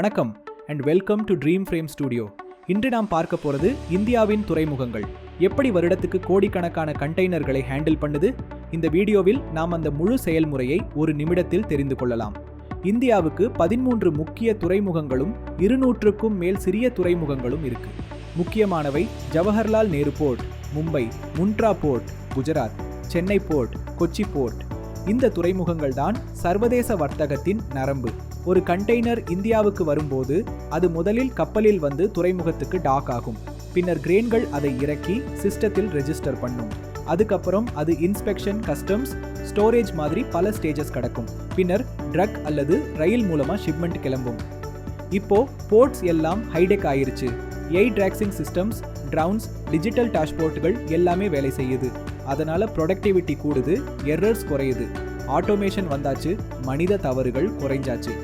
வணக்கம் and welcome to dream frame studio இன்று நாம் பார்க்க போகிறது இந்தியாவின் துறைமுகங்கள். எப்படி வருடத்துக்கு கோடிக்கணக்கான கண்டெய்னர்களை ஹேண்டில் பண்ணுது? இந்த வீடியோவில் நாம் அந்த முழு செயல்முறையை ஒரு நிமிடத்தில் தெரிந்து கொள்ளலாம். இந்தியாவுக்கு பதிமூன்று முக்கிய துறைமுகங்களும் இருநூற்றுக்கும் மேல் சிறிய துறைமுகங்களும் இருக்கு. முக்கியமானவை Jawaharlal Nehru port Mumbai Mundra port Gujarat Chennai port Kochi port. இந்த துறைமுகங்கள் தான் சர்வதேச வர்த்தகத்தின் நரம்பு. ஒரு கண்டெய்னர் இந்தியாவுக்கு வரும்போது அது முதலில் கப்பலில் வந்து துறைமுகத்துக்கு டாக் ஆகும். பின்னர் கிரேன்கள் அதை இறக்கி சிஸ்டத்தில் ரெஜிஸ்டர் பண்ணும். அதுக்கப்புறம் அது இன்ஸ்பெக்ஷன் கஸ்டம்ஸ் ஸ்டோரேஜ் மாதிரி பல ஸ்டேஜஸ் கடக்கும். பின்னர் ட்ரக் அல்லது ரயில் மூலமா ஷிப்மெண்ட் கிளம்பும். இப்போ போர்ட்ஸ் எல்லாம் ஹைடெக் ஆயிருச்சு. எய் டிராக்சிங் சிஸ்டம்ஸ் ட்ரவுன்ஸ் டிஜிட்டல் டாஷ்போர்ட்டுகள் எல்லாமே வேலை செய்யுது. அதனால் ப்ரொடக்டிவிட்டி கூடுது எரர்ஸ் குறையுது. ஆட்டோமேஷன் வந்தாச்சு மனித தவறுகள் குறைஞ்சாச்சு.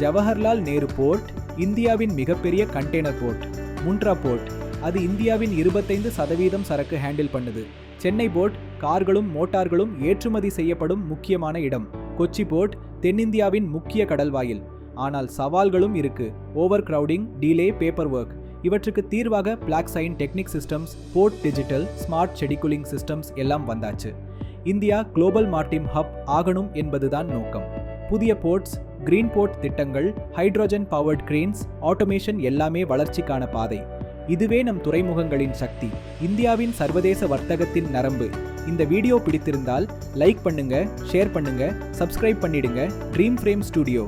ஜவஹர்லால் நேரு போர்ட் இந்தியாவின் மிகப்பெரிய கண்டெய்னர் போர்ட் முன்ட்ரா போர்ட். அது இந்தியாவின் இருபத்தைந்து சதவீதம் சரக்கு ஹேண்டில் பண்ணுது. சென்னை போர்ட் கார்களும் மோட்டார்களும் ஏற்றுமதி செய்யப்படும் முக்கியமான இடம். கொச்சி போர்ட் தென்னிந்தியாவின் முக்கிய கடல்வாயில். ஆனால் சவால்களும் இருக்கு. Overcrowding delay paper work இவற்றுக்கு தீர்வாக blockchain technique systems port digital smart scheduling systems எல்லாம் வந்தாச்சு. இந்தியா குளோபல் மார்டிம் ஹப் ஆகணும் என்பதுதான் நோக்கம். புதிய போர்ட்ஸ் கிரீன் போர்ட் திட்டங்கள் ஹைட்ரோஜன் பவர்ட் கிரேன்ஸ் ஆட்டோமேஷன் எல்லாமே வளர்ச்சிக்கான பாதை. இதுவே நம் துறைமுகங்களின் சக்தி. இந்தியாவின் சர்வதேச வர்த்தகத்தின் நரம்பு. இந்த வீடியோ பிடித்திருந்தால் லைக் பண்ணுங்க ஷேர் பண்ணுங்க சப்ஸ்கிரைப் பண்ணிடுங்க ட்ரீம் ஃப்ரேம் ஸ்டுடியோ